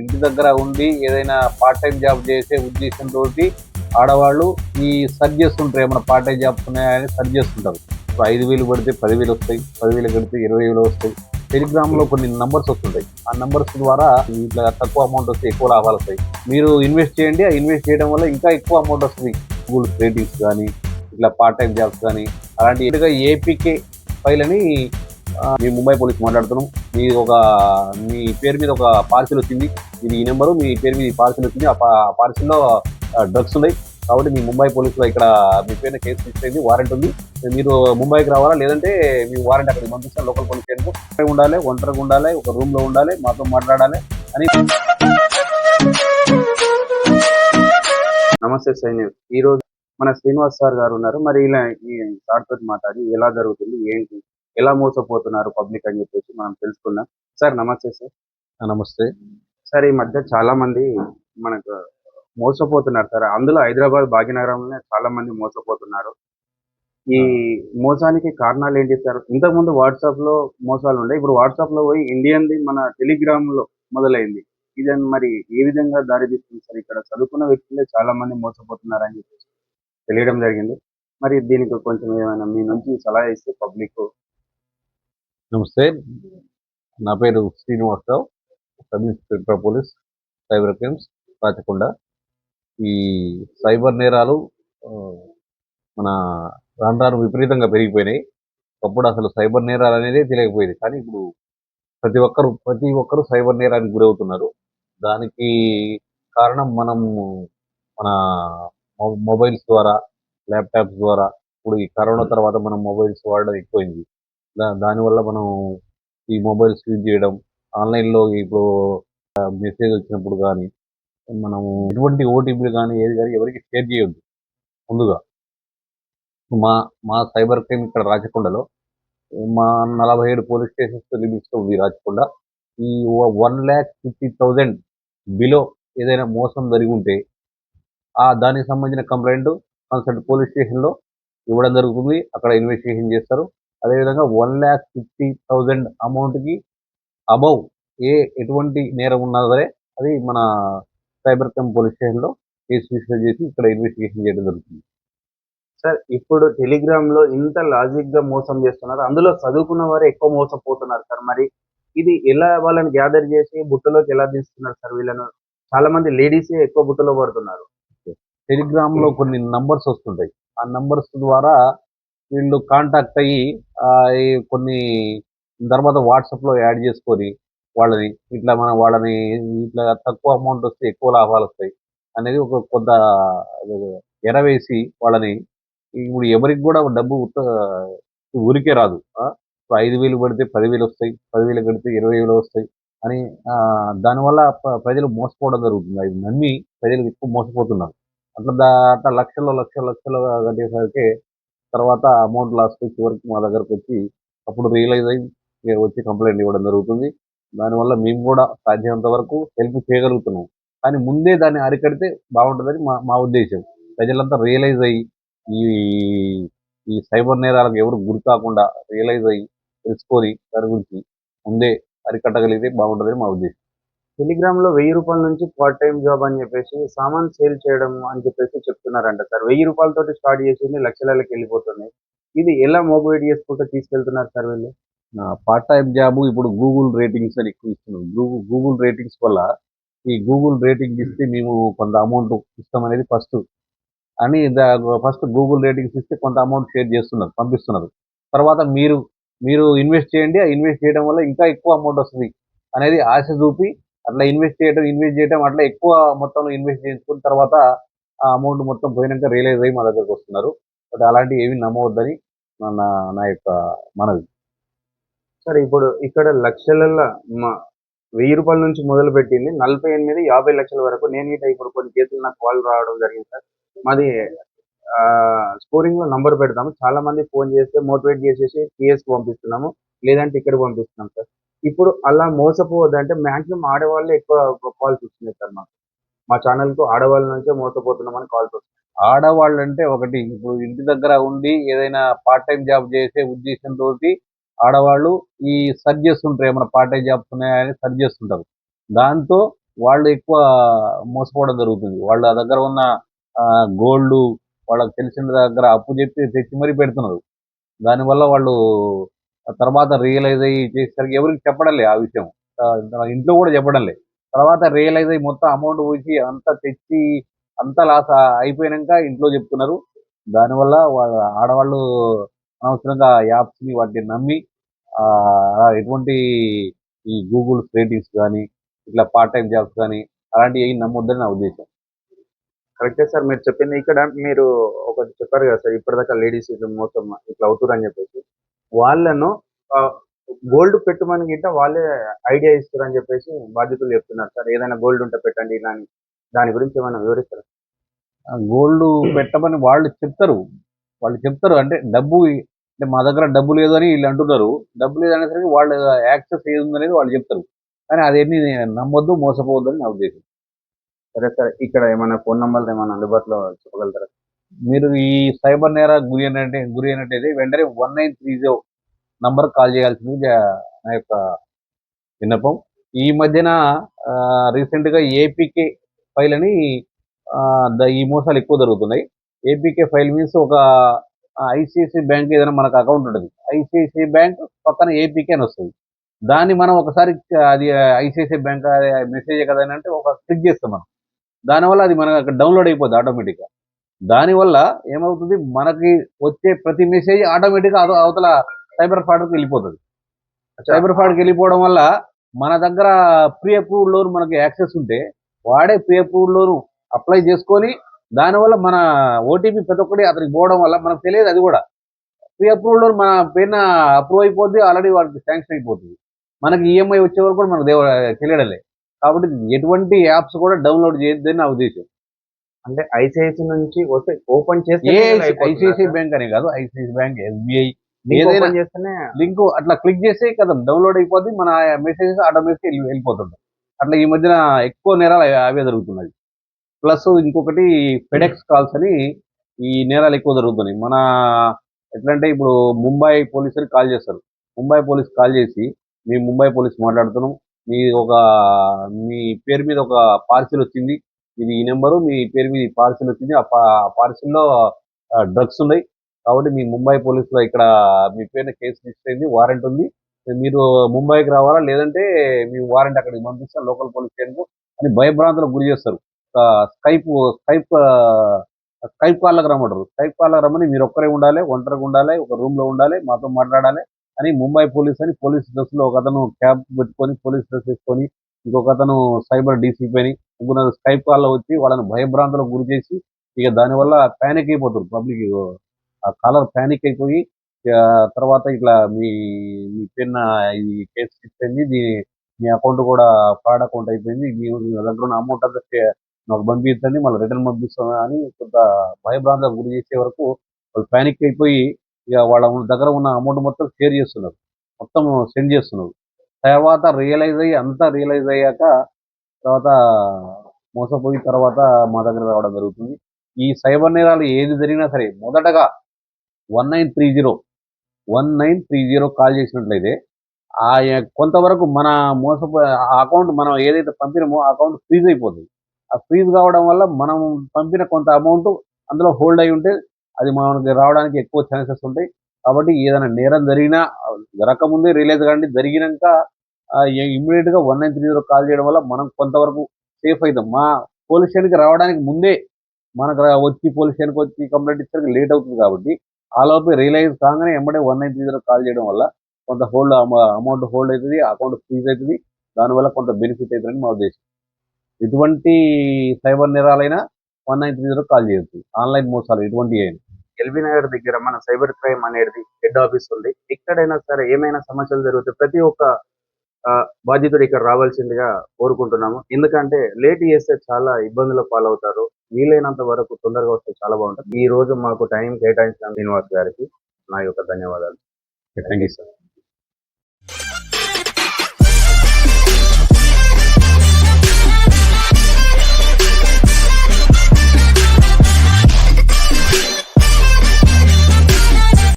ఇంటి దగ్గర ఉండి ఏదైనా పార్ట్ టైం జాబ్ చేసే ఉద్దేశంతో ఆడవాళ్ళు ఈ సర్చ్ చేస్తుంటారు ఏమైనా పార్ట్ టైం జాబ్స్ ఉన్నాయని సర్చ్ చేస్తుంటారు ఇప్పుడు ఐదు వేలు పడితే పదివేలు వస్తాయి. పదివేలు కడితే ఇరవై వేలు వస్తాయి. టెలిగ్రామ్లో కొన్ని నంబర్స్ వస్తుంటాయి. ఆ నంబర్స్ ద్వారా ఇట్లా తక్కువ అమౌంట్ వస్తే ఎక్కువ లాభాలు వస్తాయి. మీరు ఇన్వెస్ట్ చేయండి. ఆ ఇన్వెస్ట్ చేయడం వల్ల ఇంకా ఎక్కువ అమౌంట్ వస్తుంది. గూగుల్ ట్రేడింగ్స్ కానీ ఇట్లా పార్ట్ టైం జాబ్స్ కానీ అలాంటి ఇటుగా ఏపీకే ఫైల్ అని మేము మీ ముంబై పోలీస్ మాట్లాడుతున్నాం. మీ ఒక మీ పేరు మీద ఒక పార్సిల్ వచ్చింది. ఇది ఈ నెంబరు మీ పేరు మీద పార్సిల్ వచ్చింది. ఆ పార్సిల్లో డ్రగ్స్ ఉన్నాయి. కాబట్టి మీ ముంబై పోలీసులో ఇక్కడ మీ పేరు కేసు రిజిస్టర్ వారెంట్ ఉంది. మీరు ముంబైకి రావాలా? లేదంటే మీ వారెంట్ అక్కడికి పంపిస్తాను లోకల్ పోలీస్ స్టేషన్కు? ఉండాలి ఒంటరిగా ఉండాలి ఒక రూమ్లో ఉండాలి మాతో మాట్లాడాలి అని. నమస్తే సైన్యం. ఈ రోజు మన శ్రీనివాస్ సార్ గారు ఉన్నారు. మరి ఇలా ఈ సార్ తోటి మాట్లాడి ఎలా జరుగుతుంది ఏంటి? ఎలా మోసపోతున్నారు పబ్లిక్ అని చెప్పేసి మనం తెలుసుకుందాం. సార్ నమస్తే సార్. నమస్తే. సార్ ఈ మధ్య చాలా మంది మనకు మోసపోతున్నారు సార్. అందులో హైదరాబాద్ భాగ్యనగరంలోనే చాలా మంది మోసపోతున్నారు. ఈ మోసానికి కారణాలు ఏంటి సార్? ఇంతకుముందు వాట్సాప్లో మోసాలు ఉండే ఇప్పుడు వాట్సాప్లో పోయి ఇండియన్ది మన టెలిగ్రామ్లో మొదలైంది. ఇది మరి ఏ విధంగా దారి తీస్తుంది సార్? ఇక్కడ చదువుకున్న వ్యక్తులే చాలా మంది మోసపోతున్నారని చెప్పేసి తెలియడం జరిగింది. మరి దీనికి కొంచెం ఏమైనా మీ నుంచి సలహా ఇస్తే పబ్లిక్ నమస్తే. నా పేరు Srinivasarao sub inspector police cyber crimes Rachakonda. ఈ సైబర్ నేరాలు ఆ, మన రాను రాను విపరీతంగా పెరిగిపోయినాయి. ఒకప్పుడు అసలు సైబర్ నేరాలు అనేది తెలియకపోయేది. కానీ ఇప్పుడు ప్రతి ఒక్కరు ప్రతి ఒక్కరు సైబర్ నేరానికి గురవుతున్నారు. దానికి కారణం మనం మన మొబైల్స్ ద్వారా ల్యాప్టాప్స్ ద్వారా ఇప్పుడు ఈ కరోనా తర్వాత మనం మొబైల్స్ వాడడం ఎక్కువైంది. దా దానివల్ల మనం ఈ మొబైల్స్ యూజ్ చేయడం ఆన్లైన్లో ఇప్పుడు మెసేజ్ వచ్చినప్పుడు కానీ మనము ఎటువంటి ఓటీపీలు కానీ ఏది కానీ ఎవరికి షేర్ చేయొద్దు ముందుగా. మా మా సైబర్ క్రైమ్ ఇక్కడ రాచకొండలో మా నలభై ఏడు పోలీస్ స్టేషన్స్ లిమిట్స్లో ఉంది రాచకొండ ఈ one lakh fifty thousand below ఏదైనా మోసం జరిగి ఉంటే ఆ దానికి సంబంధించిన కంప్లైంట్ కన్సల్ట్ పోలీస్ స్టేషన్లో ఇవ్వడం జరుగుతుంది అక్కడ ఇన్వెస్టిగేషన్ చేస్తారు. అదేవిధంగా వన్ ల్యాక్ ఫిఫ్టీ థౌజండ్ అమౌంట్కి అబౌవ్ ఏ ఎటువంటి నేరం ఉన్నా సరే అది మన సైబర్ క్రైమ్ పోలీస్ స్టేషన్లో కేసు రిజిస్టర్ చేసి ఇక్కడ ఇన్వెస్టిగేషన్ చేయడం జరుగుతుంది. సార్ ఇప్పుడు టెలిగ్రామ్లో ఇంత లాజిక్గా మోసం చేస్తున్నారు. అందులో చదువుకున్న వారు ఎక్కువ మోసపోతున్నారు సార్. మరి ఇది ఎలా వాళ్ళని గ్యాదర్ చేసి బుట్టలోకి ఎలా తీస్తున్నారు సార్ వీళ్ళను? చాలా మంది లేడీసే ఎక్కువ బుట్టలో పడుతున్నారు. టెలిగ్రామ్లో కొన్ని నంబర్స్ వస్తుంటాయి. ఆ నంబర్స్ ద్వారా వీళ్ళు కాంటాక్ట్ అయ్యి ఆ, ఈ కొన్ని తర్వాత వాట్సాప్లో యాడ్ చేసుకొని వాళ్ళని ఇట్లా మనం వాళ్ళని ఇట్లా తక్కువ అమౌంట్ వస్తే ఎక్కువ లాభాలు వస్తాయి అనేది ఒక కొంత ఎరవేసి వాళ్ళని ఇప్పుడు ఎవరికి కూడా డబ్బు ఊరికే రాదు. ఇప్పుడు ఐదు వేలు పడితే పదివేలు వస్తాయి పదివేలు కడితే ఇరవై వేలు వస్తాయి అని దానివల్ల ప్రజలు మోసపోవడం జరుగుతుంది. అది నమ్మి ప్రజలు ఎక్కువ మోసపోతున్నారు. అట్లా దా అట్లా లక్షల్లో లక్షల లక్షలు కట్టేసరికి తర్వాత అమౌంట్ లాస్ట్ చివరికి మా దగ్గరకు వచ్చి అప్పుడు రియలైజ్ అయ్యి మీరు వచ్చి కంప్లైంట్ ఇవ్వడం జరుగుతుంది. దానివల్ల మేము కూడా సాధ్యమైనంత వరకు హెల్ప్ చేయగలుగుతున్నాం. కానీ ముందే దాన్ని అరికడితే బాగుంటుందని మా మా ఉద్దేశం. ప్రజలంతా రియలైజ్ అయ్యి ఈ ఈ సైబర్ నేరాలకు ఎవరు గురి కాకుండా రియలైజ్ అయ్యి తెలుసుకొని దాని గురించి ముందే అరికట్టగలిగితే బాగుంటుందని మా ఉద్దేశం. టెలిగ్రామ్లో వెయ్యి రూపాయల నుంచి పార్ట్ టైం జాబ్ అని చెప్పేసి సామాన్ సేల్ చేయడం అని చెప్పేసి చెప్తున్నారంట సార్. వెయ్యి రూపాయలతోటి స్టార్ట్ చేసింది లక్షలకి వెళ్ళిపోతున్నాయి. ఇది ఎలా మోటివేట్ చేసుకుంటూ తీసుకెళ్తున్నారు సార్ వీళ్ళు? పార్ట్ టైం జాబ్ ఇప్పుడు గూగుల్ రేటింగ్స్ అని ఎక్కువ ఇస్తున్నాం. గూగుల్ గూగుల్ రేటింగ్స్ వల్ల ఈ గూగుల్ రేటింగ్ ఇస్తే మేము కొంత అమౌంట్ ఇస్తాం అనేది ఫస్ట్ అని ఫస్ట్ గూగుల్ రేటింగ్స్ ఇస్తే కొంత అమౌంట్ షేర్ చేస్తున్నారు పంపిస్తున్నారు. తర్వాత మీరు మీరు ఇన్వెస్ట్ చేయండి. ఆ ఇన్వెస్ట్ చేయడం వల్ల ఇంకా ఎక్కువ అమౌంట్ వస్తుంది అనేది ఆశ చూపి అట్లా ఇన్వెస్ట్ చేయడం ఇన్వెస్ట్ చేయడం అట్లా ఎక్కువ మొత్తంలో ఇన్వెస్ట్ చేసుకున్న తర్వాత ఆ అమౌంట్ మొత్తం పోయినాక రియలైజ్ అయ్యి మా దగ్గరకు వస్తున్నారు. బట్ అలాంటివి ఏమి నమ్మవద్దని నా నా- యొక్క మనవి. సార్ ఇప్పుడు ఇక్కడ లక్షలలో మా వెయ్యి రూపాయల నుంచి మొదలు పెట్టింది నలభై ఎనిమిది యాభై లక్షల వరకు నేను ఇట్లా ఇప్పుడు కొన్ని కేసులు నాకు కాల్ రావడం జరిగింది సార్. మాది స్కోరింగ్లో నంబర్ పెడతాము. చాలా మంది ఫోన్ చేస్తే మోటివేట్ చేసేసి కేఎస్కి కి పంపిస్తున్నాము. లేదంటే ఇక్కడ పంపిస్తున్నాం సార్. ఇప్పుడు అలా మోసపోవద్దంటే మాక్సిమం ఆడవాళ్ళే ఎక్కువ కాల్స్ వస్తున్నాయి సార్ మాకు. మా ఛానల్కు ఆడవాళ్ళ నుంచే మోసపోతున్నామని కాల్స్ వస్తున్నాయి. ఆడవాళ్ళు అంటే ఒకటి ఇప్పుడు ఇంటి దగ్గర ఉండి ఏదైనా పార్ట్ టైం జాబ్ చేసే ఉద్దేశంతో ఆడవాళ్ళు ఈ సర్చ్ చేస్తుంటారు ఏమైనా పార్ట్ టైం జాబ్స్ ఉన్నాయని సర్చ్ చేస్తుంటారు దాంతో వాళ్ళు ఎక్కువ మోసపోవడం జరుగుతుంది. వాళ్ళ దగ్గర ఉన్న గోల్డ్ వాళ్ళకి తెలిసిన దగ్గర అప్పు చెప్పి తెచ్చి మరీ పెడుతున్నారు. దానివల్ల వాళ్ళు తర్వాత రియలైజ్ అయ్యి చేసేసరికి ఎవరికి చెప్పడంలే ఆ విషయం. ఇంట్లో కూడా చెప్పడం లేదు. తర్వాత రియలైజ్ అయ్యి మొత్తం అమౌంట్ పోయి అంతా తెచ్చి అంతా లాస్ అయిపోయాక ఇంట్లో చెప్తున్నారు. దానివల్ల వాళ్ళ ఆడవాళ్ళు అనవసరంగా యాప్స్ని వాటిని నమ్మి ఆ, ఎటువంటి ఈ గూగుల్ రేటింగ్స్ కానీ ఇట్లా పార్ట్ టైం జాబ్స్ కానీ అలాంటివి ఏం నమ్మొద్దని నా ఉద్దేశం. కరెక్టే సార్ మీరు చెప్పింది ఇక్కడ మీరు ఒకటి చెప్పారు కదా సార్ ఇప్పటిదాకా లేడీస్ ఇట్లా మోసం ఇట్లా అవుతురు అని చెప్పేసి. వాళ్ళను గోల్డ్ పెట్టమని గిట్ట వాళ్ళే ఐడియా ఇస్తారు అని చెప్పేసి బాధ్యతలు చెప్తున్నారు సార్. ఏదైనా గోల్డ్ ఉంటే పెట్టండి ఇలా దాని గురించి ఏమైనా వివరిస్తారు? గోల్డ్ పెట్టమని వాళ్ళు చెప్తారు. వాళ్ళు చెప్తారు. అంటే డబ్బు అంటే మా దగ్గర డబ్బు లేదు అని వీళ్ళు అంటున్నారు. డబ్బు లేదు అనేసరికి వాళ్ళ యాక్సెస్ ఏది ఉందనేది వాళ్ళు చెప్తారు. కానీ అదేమి నమ్మొద్దు మోసపోవద్దు అని నా ఉద్దేశం. సరే సార్ ఇక్కడ ఏమైనా ఫోన్ నంబర్లు ఏమైనా అందుబాటులో చెప్పగలుగుతారా? మీరు ఈ సైబర్ నేర గురి అయినట్టు గురి అయినట్టయితే వెంటనే one nine three zero number call చేయాల్సింది నా యొక్క విన్నపం. ఈ మధ్యన రీసెంట్గా ఏపీకే ఫైల్ అని ఈ మోసాలు ఎక్కువ జరుగుతున్నాయి. ఏపీకే ఫైల్ మీన్స్ ఒక ఐసిఐసిఐ బ్యాంక్ ఏదైనా మనకు అకౌంట్ ఉంటుంది. ఐసిఐసిఐ బ్యాంక్ పక్కన ఏపీకే అని వస్తుంది. దాన్ని మనం ఒకసారి అది ఐసిఐసిఐ బ్యాంక్ మెసేజ్ కదా అని అంటే ఒక క్లిక్ చేస్తాం మనం. దానివల్ల అది మనకు అక్కడ డౌన్లోడ్ అయిపోద్ది ఆటోమేటిక్గా. దానివల్ల ఏమవుతుంది? మనకి వచ్చే ప్రతి మెసేజ్ ఆటోమేటిక్గా అదో అవతల సైబర్ ఫ్రాడ్కి వెళ్ళిపోతుంది. సైబర్ ఫ్రాడ్కి వెళ్ళిపోవడం వల్ల మన దగ్గర ప్రీ అప్రూవ్డ్ లోన్ మనకి యాక్సెస్ ఉంటే వాడే ప్రీ అప్రూవ్డ్ లోన్ అప్లై చేసుకొని దానివల్ల మన ఓటీపీ ప్రతి ఒక్కటి అతనికి పోవడం వల్ల మనకు తెలియదు అది కూడా. ప్రీ అప్రూవ్డ్ లోన్ మన పైన అప్రూవ్ అయిపోద్ది ఆల్రెడీ వాడికి శాంక్షన్ అయిపోతుంది. మనకి ఈఎంఐ వచ్చే వరకు కూడా మనకు తెలియడలే. కాబట్టి ఎటువంటి యాప్స్ కూడా డౌన్లోడ్ చేయొద్దని నా ఉద్దేశం. అంటే ఐసిఐసి నుంచి వస్తే ఓపెన్ చేస్తే ఏ ఐసిఐసిఐ బ్యాంక్ అనే కాదు ఐసిఐసిఐ బ్యాంక్ ఎస్బీఐ. ఏదైనా- చేస్తేనే లింక్ అట్లా క్లిక్ చేసి కదా డౌన్లోడ్ అయిపోద్ది మన మెసేజెస్ ఆటోమేటిక్ వెళ్ళిపోతుంటాయి. అట్లా ఈ మధ్యన ఎక్కువ నేరాలు అవి- జరుగుతున్నాయి. ప్లస్ ఇంకొకటి ఫెడెక్స్ కాల్స్ అని ఈ నేరాలు ఎక్కువ జరుగుతున్నాయి. మన ఎట్లంటే ఇప్పుడు ముంబై పోలీసులు కాల్ చేస్తారు. ముంబై పోలీస్ కాల్ చేసి మీ ముంబై పోలీస్ మాట్లాడుతున్నాం. మీ ఒక మీ పేరు మీద ఒక పార్సిల్ వచ్చింది. ఇది ఈ నెంబరు మీ పేరు మీద పార్సిల్ వచ్చింది. ఆ పార్సిల్లో డ్రగ్స్ ఉన్నాయి. కాబట్టి మీ ముంబై పోలీసులో ఇక్కడ మీ పేరున కేసు రిజిస్టర్ అయింది వారెంట్ ఉంది. మీరు ముంబైకి రావాలా? లేదంటే మీ వారెంట్ అక్కడికి పంపిస్తాం లోకల్ పోలీస్ స్టేషన్కు అని భయభ్రాంతులకు గురి చేస్తారు. స్కైప్ స్కైప్ స్కైప్ కాళ్ళకి రమ్మంటారు. స్కైప్ కాళ్ళకి రమ్మని మీరు ఒక్కరే ఉండాలి ఒంటరిగా ఉండాలి ఒక రూమ్లో ఉండాలి మాతో మాట్లాడాలి అని ముంబై పోలీస్ అని పోలీస్ డ్రెస్లో ఒక అతను క్యాబ్ పెట్టుకొని పోలీస్ డ్రెస్ వేసుకొని ఇంకొక అతను సైబర్ డీసీపీ అని ఇంకొక స్కైప్ కాల్లో వచ్చి వాళ్ళని భయభ్రాంతులకు గురి చేసి ఇక దానివల్ల ప్యానిక్ అయిపోతారు పబ్లిక్ ఆ కాలర్ ప్యానిక్ అయిపోయి తర్వాత ఇట్లా మీ మీ పిన్న ఇది కేసు ఇచ్చింది దీని మీ అకౌంట్ కూడా ఫ్రాడ్ అకౌంట్ అయిపోయింది మీ మీ దగ్గర ఉన్న అమౌంట్ అంతా నాకు పంపించండి మళ్ళీ రిటర్న్ పంపిస్తాం అని కొంత భయభ్రాంతులకు గురి చేసే వరకు వాళ్ళు ప్యానిక్ అయిపోయి ఇక వాళ్ళ దగ్గర ఉన్న అమౌంట్ మొత్తం షేర్ చేస్తున్నారు. మొత్తం సెండ్ చేస్తున్నారు. తర్వాత రియలైజ్ అయ్యి అంతా రియలైజ్ అయ్యాక తర్వాత మోసపోయిన తర్వాత మా దగ్గర రావడం జరుగుతుంది. ఈ సైబర్ నేరాలు ఏది జరిగినా సరే మొదటగా one nine three zero one nine three zero call చేసినట్లయితే ఆ కొంతవరకు మన మోసపో ఆ అకౌంట్ మనం ఏదైతే పంపినామో ఆ అకౌంట్ ఫ్రీజ్ అయిపోతుంది ఆ ఫ్రీజ్ కావడం వల్ల మనం పంపిన కొంత అమౌంట్ అందులో హోల్డ్ అయి ఉంటే అది మనకి రావడానికి ఎక్కువ ఛాన్సెస్ ఉంటాయి. కాబట్టి ఏదైనా నేరం జరిగినా జరగకముందే రిలీజ్ కానీ జరిగినాక ఇమ్మీడియట్గా one nine three zero call చేయడం వల్ల మనం కొంతవరకు సేఫ్ అవుతాం మా పోలీస్ స్టేషన్కి రావడానికి ముందే మనకు వచ్చి పోలీస్ స్టేషన్కి వచ్చి కంప్లైంట్ ఇచ్చడానికి లేట్ అవుతుంది కాబట్టి ఆ రియలైజ్ కాగానే ఎంబడే one nine three zero call చేయడం వల్ల కొంత హోల్డ్ అమౌంట్ హోల్డ్ అవుతుంది అకౌంట్ ఫ్రీజ్ అవుతుంది దానివల్ల కొంత బెనిఫిట్ అవుతుందని మా ఉద్దేశం. ఎటువంటి cyber నేరాలైనా one nine three zero call చేయొచ్చు. ఆన్లైన్ మోసాలు ఎటువంటి అయినా. ఎల్బీ నగర్ దగ్గర మన సైబర్ క్రైమ్ అనేది హెడ్ ఆఫీస్ ఉంది. ఎక్కడైనా సరే ఏమైనా సమస్యలు జరిగితే ప్రతి ఒక్క బాధితుడు ఇక్కడ రావాల్సిందిగా కోరుకుంటున్నాము. ఎందుకంటే లేట్ చేస్తే చాలా ఇబ్బందుల పాలవుతారు. వీలైనంత వరకు తొందరగా వస్తే చాలా బాగుంటుంది. ఈ రోజు మాకు టైం కేటాయించిన శ్రీనివాస్ గారికి నా యొక్క ధన్యవాదాలు. Thank you sir.